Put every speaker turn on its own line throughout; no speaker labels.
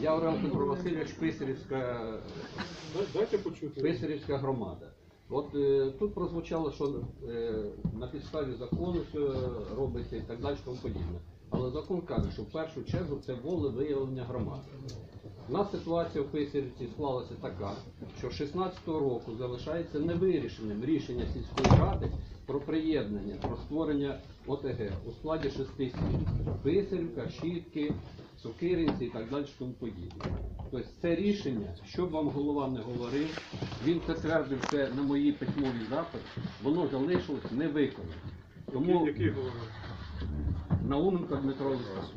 Я Орел Петро Васильович, Писарівська,
Дайте.
Писарівська громада. От е, тут прозвучало, що е, на підставі закону все робиться і так далі, тому подібне. Але закон каже, що в першу чергу це волевиявлення громади. У нас ситуація в Писарівці склалася така, що 16-го року залишається невирішеним рішення сільської ради про приєднання, про створення ОТГ у складі шести сіл. Писарівка, Щітки, Сокиринці і так далі, тому подібне. Тобто це рішення, що б вам голова не говорив, він підтвердив це на мої письмові запити, воно залишилось невиконане. Тому
Який голова?
Науменко Дмитро Олександрович.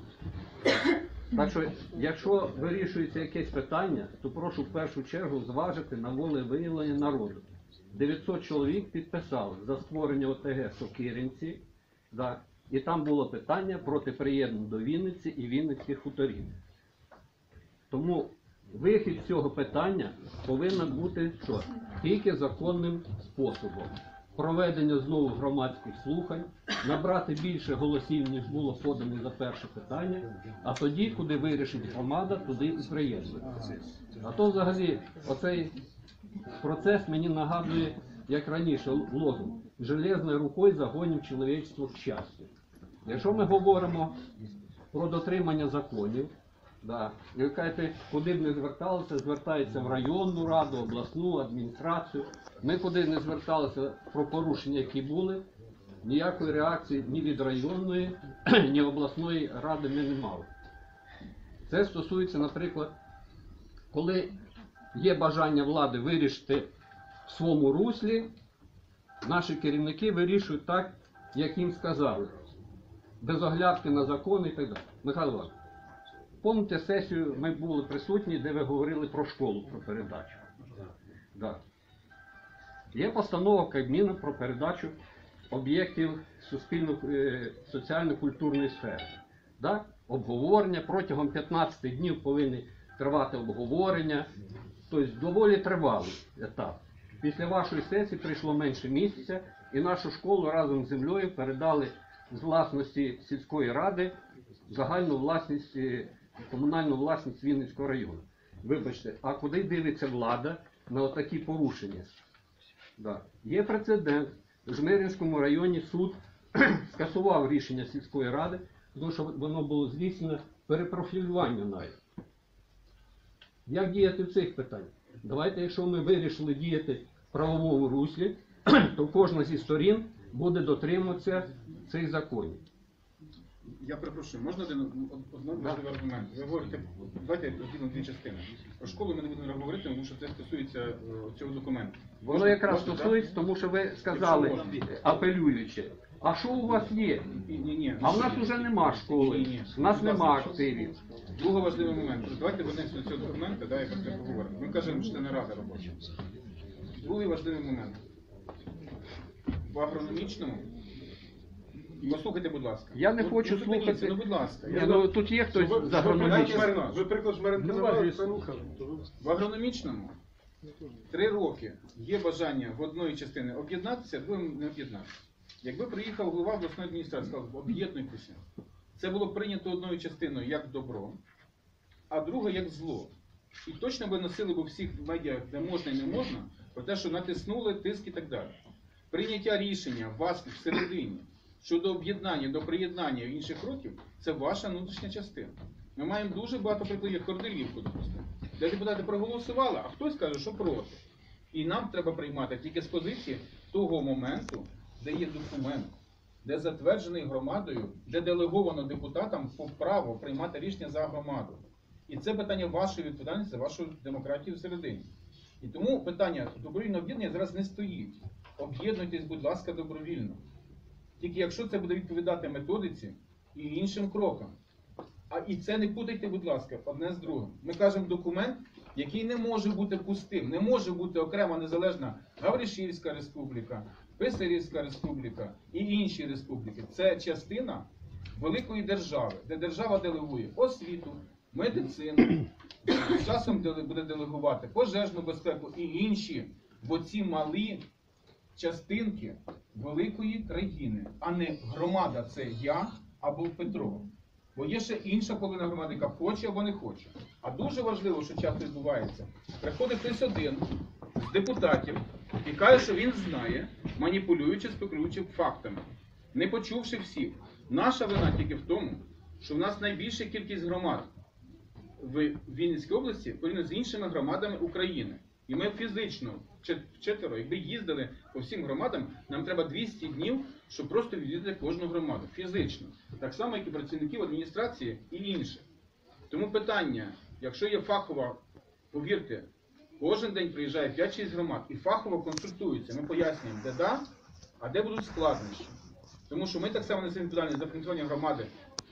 Так що, якщо вирішується якесь питання, то прошу в першу чергу зважити на волевиявлення народу. 900 чоловік підписали за створення ОТГ Сокиринці, да, і там було питання проти приєднання до Вінниці і Вінницьких хуторів. Тому вихід цього питання повинен бути що? Тільки законним способом. Проведення знову громадських слухань, набрати більше голосів, ніж було подано за перше питання, а тоді, куди вирішить громада, туди і приєднується. А то взагалі оцей процес мені нагадує, як раніше лозунг «Железною рукою загонів чоловічство к щастю». Якщо ми говоримо про дотримання законів, да, ви кажете, куди б не зверталися, звертається в районну раду, обласну адміністрацію. Ми куди не зверталися про порушення, які були, ніякої реакції ні від районної, ні обласної ради ми не мали. Це стосується, наприклад, коли є бажання влади вирішити в своєму руслі, наші керівники вирішують так, як їм сказали, без оглядки на закони і так далі. Михайло Іванович, Помните сесію, ми були присутні, де ви говорили про школу, про передачу. Да. Є постанова Кабміну про передачу об'єктів е, соціально-культурної сфери. Да? Обговорення протягом 15 днів повинні тривати обговорення. Тобто доволі тривалий етап. Після вашої сесії прийшло менше місяця, і нашу школу разом з землею передали з власності сільської ради загальну власність, е, комунальну власність Вінницького району. Вибачте, а куди дивиться влада на отакі порушення? Да. Є прецедент. В Жмеринському районі суд скасував рішення сільської ради, тому що воно було здійснено перепрофілювання навіть. Як діяти в цих питаннях? Давайте, якщо ми вирішили діяти в правовому руслі, то кожна зі сторін буде дотримуватися цих законів.
Я перепрошую, можна один одне важливий аргумент? Ви говорите, давайте розділимо дві частини. Про школу ми не будемо говорити, тому що це стосується е, цього документу.
Воно якраз стосується, тому що ви сказали,
Якщо можна.
апелюючи, а що у вас є? А в нас вже нема школи, в нас нема активів.
Другий важливий момент. Давайте вернемося до цього документу, да, якраз ми поговоримо. Ми кажемо, що це не рада робоча. Другий важливий момент. В агрономічному. Послухайте, будь ласка.
Я не
Ну,
хочу
ну,
слухати.
Ну, будь ласка.
Ні,
Я
ну, тут є хтось
Ви-
з агрономічного.
Ви приклад Жмеренка
Ну,
навели, слухали.
В агрономічному три роки є бажання в одної частини об'єднатися, другим не об'єднатися. Якби приїхав голова обласної адміністрації, сказав, об'єднуйтеся. Це було прийнято одною частиною як добро, а друге як зло. І точно би носили б у всіх медіа, де можна і не можна, про те, що натиснули, тиск і так далі. Прийняття рішення вас всередині щодо об'єднання до приєднання інших років це ваша внутрішня частина. Ми маємо дуже багато прикладів Корделівку, допустимо, де депутати проголосували, а хтось каже, що проти. І нам треба приймати тільки з позиції того моменту, де є документ, де затверджений громадою, де делеговано депутатам по право приймати рішення за громаду. І це питання вашої відповідальності за вашу демократію всередині. І тому питання добровільного об'єднання зараз не стоїть. Об'єднуйтесь, будь ласка, добровільно. Тільки якщо це буде відповідати методиці і іншим крокам. А і це не путайте, будь ласка, одне з другим. Ми кажемо документ, який не може бути пустим, не може бути окрема незалежна Гавришівська республіка, Писарівська республіка і інші республіки. Це частина великої держави, де держава делегує освіту, медицину, часом буде делегувати пожежну безпеку і інші, бо ці малі частинки великої країни, а не громада це я або Петро. Бо є ще інша половина громади, яка хоче або не хоче. А дуже важливо, що часто відбувається. Приходить хтось один з депутатів і каже, що він знає, маніпулюючи, спекулюючи фактами, не почувши всіх. Наша вина тільки в тому, що в нас найбільша кількість громад в Вінницькій області порівняно з іншими громадами України. І ми фізично чет- четверо, якби їздили по всім громадам, нам треба 200 днів, щоб просто відвідати кожну громаду. Фізично. Так само, як і працівників адміністрації і інших. Тому питання, якщо є фахова, повірте, кожен день приїжджає 5-6 громад і фахово консультуються. Ми пояснюємо, де да, а де будуть складнощі. Тому що ми так само несемо відповідальність за функціонування громади,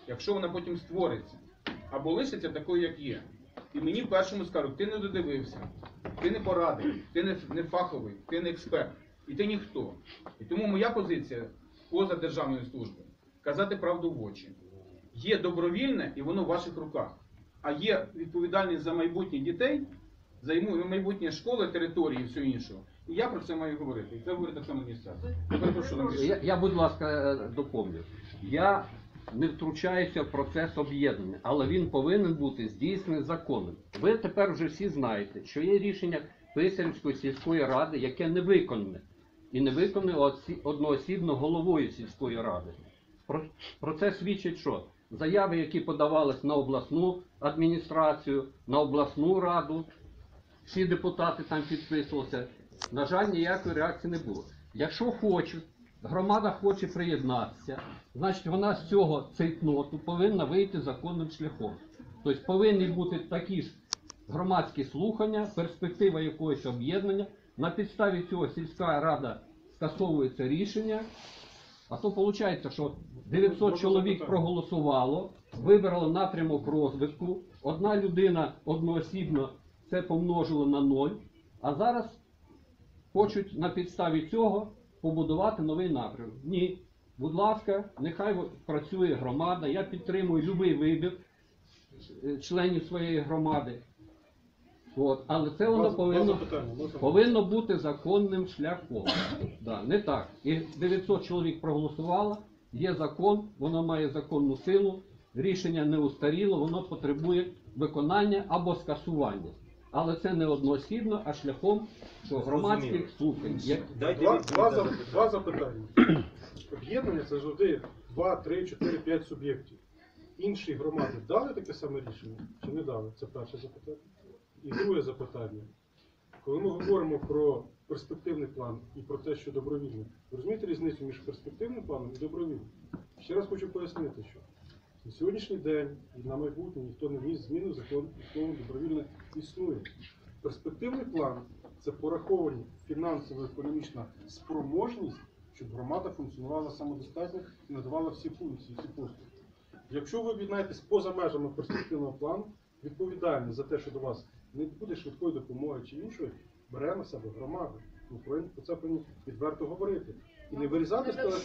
якщо вона потім створиться або лишиться такою, як є. І мені першому скажуть, ти не додивився, ти не порадив, ти не, не фаховий, ти не експерт, і ти ніхто. І тому моя позиція поза державною службою казати правду в очі. Є добровільне і воно в ваших руках. А є відповідальність за майбутнє дітей, за йому майбутнє школи, території і все іншого. І я про це маю говорити. І це говорить так само. Я,
я, будь ласка, е, доповню. Я не втручаюся в процес об'єднання, але він повинен бути здійснений законом. Ви тепер вже всі знаєте, що є рішення Писарівської сільської ради, яке не виконане. І не виконане одноосібно головою сільської ради. Про, про це свідчить що? Заяви, які подавались на обласну адміністрацію, на обласну раду, всі депутати там підписувалися. На жаль, ніякої реакції не було. Якщо хочуть, громада хоче приєднатися, значить вона з цього цейтноту повинна вийти законним шляхом. Тобто повинні бути такі ж громадські слухання, перспектива якогось об'єднання. На підставі цього сільська рада скасовує це рішення. А то виходить, що 900 чоловік проголосувало, вибрало напрямок розвитку. Одна людина одноосібно це помножила на ноль. А зараз хочуть на підставі цього побудувати новий напрямок. Ні. Будь ласка, нехай працює громада. Я підтримую будь-який вибір е, членів своєї громади. От. Але це воно повинно, повинно бути законним шляхом. Да, не так. І 900 чоловік проголосувало, є закон, воно має законну силу, рішення не устаріло, воно потребує виконання або скасування. Але це не одноосібно, а шляхом що громадських слухань. Як-
Два, два,
на
за-
запитання.
два запитання. Об'єднання це завжди 2, 3, 4, 5 суб'єктів. Інші громади дали таке саме рішення чи не дали? Це перше запитання. І друге запитання. Коли ми говоримо про перспективний план і про те, що добровільний, ви розумієте різницю між перспективним планом і добровільним? Ще раз хочу пояснити, що на сьогоднішній день і на майбутнє ніхто не вніс зміни в закон, і слово добровільне існує. Перспективний план це пораховані фінансово-економічна спроможність, щоб громада функціонувала самодостатньо і надавала всі функції, всі послуги. Якщо ви об'єднаєтесь поза межами перспективного плану, відповідальність за те, що до вас не буде швидкої допомоги чи іншої, бере на себе громада. Ми про це повинні відверто говорити. І не вирізати з телеканалу.